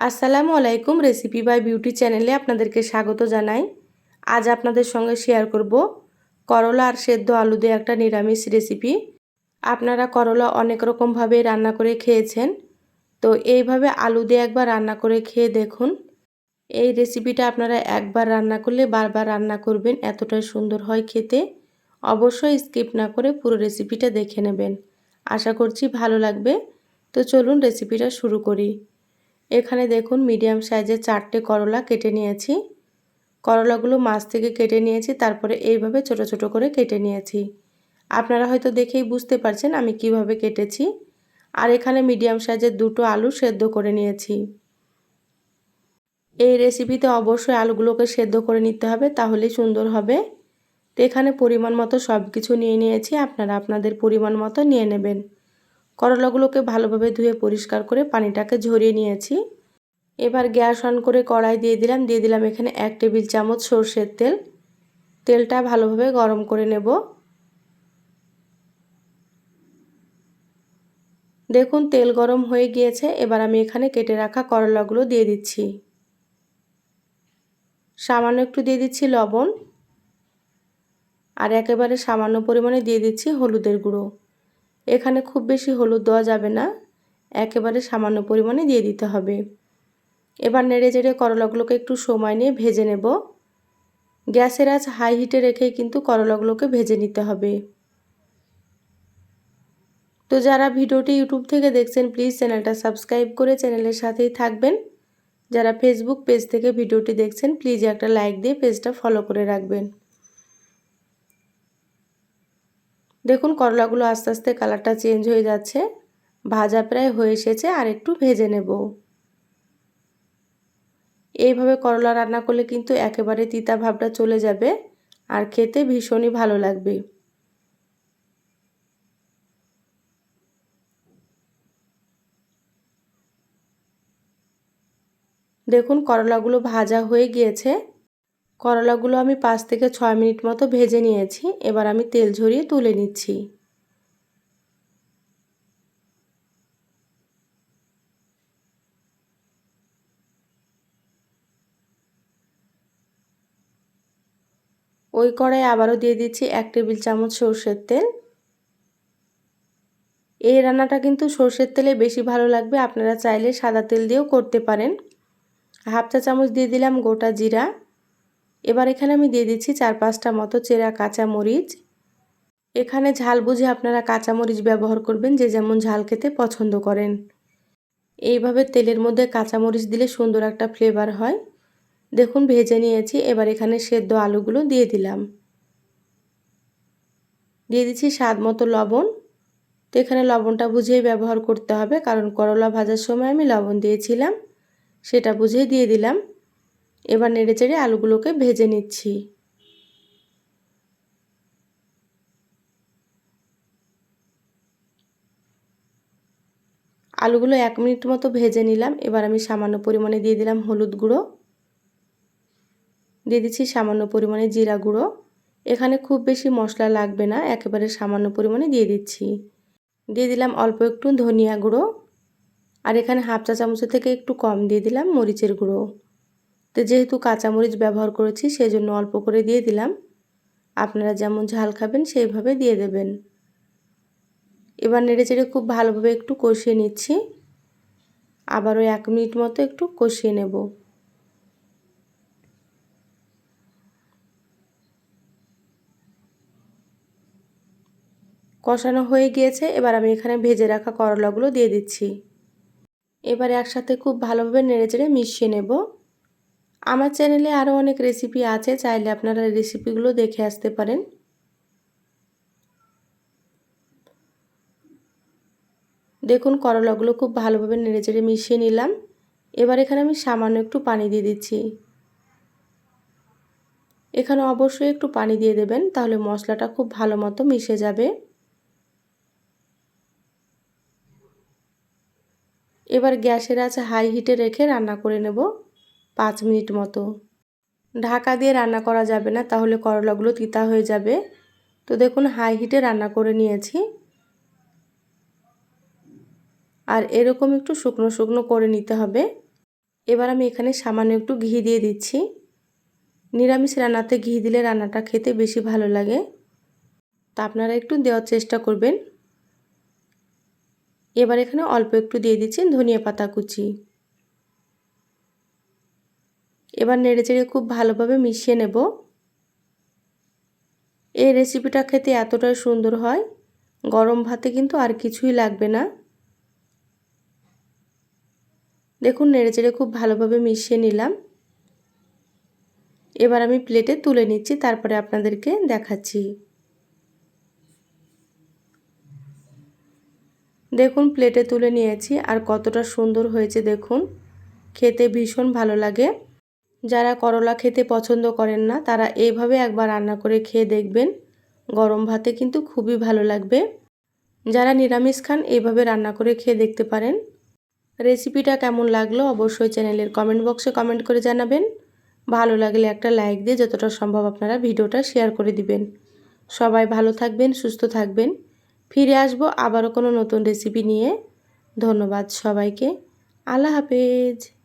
আসসালামু আলাইকুম recipe by beauty চ্যানেলে আপনাদেরকে স্বাগত জানাই। আজ আপনাদের সঙ্গে শেয়ার করব করলা আর সেদ্ধ আলু দিয়ে একটা নিরামিষ রেসিপি আপনারা করলা অনেক রকমভাবে রান্না করে খেয়েছেন। তো এইভাবে আলু দিয়ে একবার রান্না করে খেয়ে দেখুন। এই রেসিপিটা আপনারা একবার রান্না করলে বারবার রান্না করবেন, এতটাই সুন্দর হয় খেতে। অবশ্যই স্কিপ না করে পুরো রেসিপিটা দেখে নেবেন। আশা করছি ভালো লাগবে। তো চলুন রেসিপিটা শুরু করি। এখানে দেখুন মিডিয়াম সাইজের চারটে করলা কেটে নিয়েছি। করলাগুলো মাছ থেকে কেটে নিয়েছি, তারপরে এইভাবে ছোট ছোট করে কেটে নিয়েছি। আপনারা হয়তো দেখেই বুঝতে পারছেন আমি কীভাবে কেটেছি। আর এখানে মিডিয়াম সাইজের দুটো আলু সেদ্ধ করে নিয়েছি। এই রেসিপিতে অবশ্যই আলুগুলোকে সেদ্ধ করে নিতে হবে, তাহলেই সুন্দর হবে। তো এখানে পরিমাণ মতো সব কিছু নিয়ে নিয়েছি, আপনারা আপনাদের পরিমাণ মতো নিয়ে নেবেন। করলাগুলোকে ভালোভাবে ধুয়ে পরিষ্কার করে পানিটাকে ঝরিয়ে নিয়েছি। এবার গ্যাস অন করে কড়াই দিয়ে দিলাম। দিয়ে দিলাম এখানে এক টেবিল চামচ সর্ষের তেল। তেলটা ভালোভাবে গরম করে নেব। দেখুন, তেল গরম হয়ে গিয়েছে। এবার আমি এখানে কেটে রাখা করলাগুলো দিয়ে দিচ্ছি। সামান্য একটু দিয়ে দিচ্ছি লবণ। আর একেবারে সামান্য পরিমাণে দিয়ে দিচ্ছি হলুদের গুঁড়ো। এখানে খুব বেশি হলুদ দেওয়া যাবে না। একেবারে সামান্য পরিমাণে দিয়ে দিতে হবে। এবার নেড়ে চেড়ে করলাগুলোকে একটু সময় নিয়ে ভেজে নেব। গ্যাসের আঁচ হাই হিটে রেখেই কিন্তু করলাগুলোকে ভেজে নিতে হবে। তো যারা ভিডিওটি ইউটিউব থেকে দেখছেন, প্লিজ চ্যানেলটা সাবস্ক্রাইব করে চ্যানেলের সাথেই থাকবেন। যারা ফেসবুক পেজ থেকে ভিডিওটি দেখছেন, প্লিজ একটা লাইক দিয়ে পেজটা ফলো করে রাখবেন। দেখুন করলাগুলো আস্তে আস্তে কালারটা চেঞ্জ হয়ে যাচ্ছে। ভাজা প্রায় হয়ে এসেছে আর একটু ভেজে নেব। এইভাবে করলা রান্না করলে কিন্তু একেবারে তিতা ভাবটা চলে যাবে আর খেতে ভীষণই ভালো লাগবে। দেখুন করলাগুলো ভাজা হয়ে গিয়েছে। করলাগুলো আমি পাঁচ থেকে ছয় মিনিট মতো ভেজে নিয়েছি। এবার আমি তেল ঝরিয়ে তুলে নিচ্ছি। ওই কড়াই আবারও দিয়ে দিচ্ছি এক টেবিল চামচ সর্ষের তেল। এই রান্নাটা কিন্তু সর্ষের তেলে বেশি ভালো লাগবে। আপনারা চাইলে সাদা তেল দিয়েও করতে পারেন। হাফ চা চামচ দিয়ে দিলাম গোটা জিরা। এবার এখানে আমি দিয়ে দিচ্ছি চার পাঁচটা মতো চেরা কাঁচা মরিচ এখানে ঝাল বুঝে আপনারা কাঁচা মরিচ ব্যবহার করবেন, যে যেমন ঝাল খেতে পছন্দ করেন। এইভাবে তেলের মধ্যে কাঁচা মরিচ দিলে সুন্দর একটা ফ্লেভার হয়। দেখুন, ভেজে নিয়েছি, এবার এখানে সেদ্ধ আলুগুলো দিয়ে দিলাম। দিয়ে দিচ্ছি স্বাদ মতো লবণ। তো এখানে লবণটা বুঝেই ব্যবহার করতে হবে, কারণ করলা ভাজার সময় আমি লবণ দিয়েছিলাম, সেটা বুঝেই দিয়ে দিলাম। এবার নেড়ে চেড়ে আলুগুলোকে ভেজে নিচ্ছি। আলুগুলো এক মিনিট মতো ভেজে নিলাম। এবার আমি সামান্য পরিমাণে দিয়ে দিলাম হলুদ গুঁড়ো। দিয়ে দিচ্ছি সামান্য পরিমাণে জিরা গুঁড়ো। এখানে খুব বেশি মশলা লাগবে না, একেবারে সামান্য পরিমাণে দিয়ে দিচ্ছি। দিয়ে দিলাম অল্প একটু ধনিয়া গুঁড়ো। আর এখানে হাফ চা চামচের থেকে একটু কম দিয়ে দিলাম মরিচের গুঁড়ো। তো যেহেতু কাঁচামরিচ ব্যবহার করেছি সেই জন্য অল্প করে দিয়ে দিলাম। আপনারা যেমন ঝাল খাবেন, সেইভাবে দিয়ে দেবেন। এবার নেড়ে চেড়ে খুব ভালোভাবে একটু কষিয়ে নিচ্ছি। আবারও এক মিনিট মতো একটু কষিয়ে নেব। কষানো হয়ে গিয়েছে, এবার আমি এখানে ভেজে রাখা করলাগুলো দিয়ে দিচ্ছি। এবার একসাথে খুব ভালোভাবে নেড়ে চেড়ে মিশিয়ে নেব। আমার চ্যানেলে আরও অনেক রেসিপি আছে, চাইলে আপনারা রেসিপিগুলো দেখে আসতে পারেন। দেখুন, করলাগুলো খুব ভালোভাবে নেড়ে চেড়ে মিশিয়ে নিলাম। এবার এখানে আমি সামান্য একটু পানি দিয়ে দিচ্ছি। এখানে অবশ্যই একটু পানি দিয়ে দেবেন, তাহলে মশলাটা খুব ভালো মতো মিশে যাবে। এবার গ্যাসের আছে হাই হিটে রেখে রান্না করে নেব। পাঁচ মিনিট মতো। ঢাকা দিয়ে রান্না করা যাবে না, তাহলে করলাগুলো তিতা হয়ে যাবে। তো দেখুন, হাই হিটে রান্না করে নিয়েছি। আর এরকম একটু শুকনো শুকনো করে নিতে হবে। এবার আমি এখানে সামান্য একটু ঘি দিয়ে দিচ্ছি। নিরামিষ রান্নাতে ঘি দিলে রান্নাটা খেতে বেশি ভালো লাগে। তা আপনারা একটু দেওয়ার চেষ্টা করবেন। এবার এখানে অল্প একটু দিয়ে দিচ্ছি ধনিয়া পাতা কুচি। এবার নেড়ে চেড়ে খুব ভালোভাবে মিশিয়ে নেব। এই রেসিপিটা খেতে এতটাই সুন্দর হয়, গরম ভাতে কিন্তু আর কিছুই লাগবে না। দেখুন, নেড়ে চেড়ে খুব ভালোভাবে মিশিয়ে নিলাম। এবার আমি প্লেটে তুলে নিচ্ছি, তারপরে আপনাদেরকে দেখাচ্ছি। দেখুন প্লেটে তুলে নিয়েছি, আর কতটা সুন্দর হয়েছে, দেখুন। খেতে ভীষণ ভালো লাগে। যারা করলা খেতে পছন্দ করেন না, তারা এইভাবে একবার রান্না করে খেয়ে দেখবেন। গরম ভাতে কিন্তু খুবই ভালো লাগবে। যারা নিরামিষ খান, এইভাবে রান্না করে খেয়ে দেখতে পারেন। রেসিপিটা কেমন লাগল অবশ্যই চ্যানেলের কমেন্ট বক্সে কমেন্ট করে জানাবেন। ভালো লাগলে একটা লাইক দিয়ে যতটা সম্ভব আপনারা ভিডিওটা শেয়ার করে দিবেন। সবাই ভালো থাকবেন, সুস্থ থাকবেন। ফিরে আসব আবারও কোনো নতুন রেসিপি নিয়ে। ধন্যবাদ সবাইকে। আল্লাহ হাফেজ।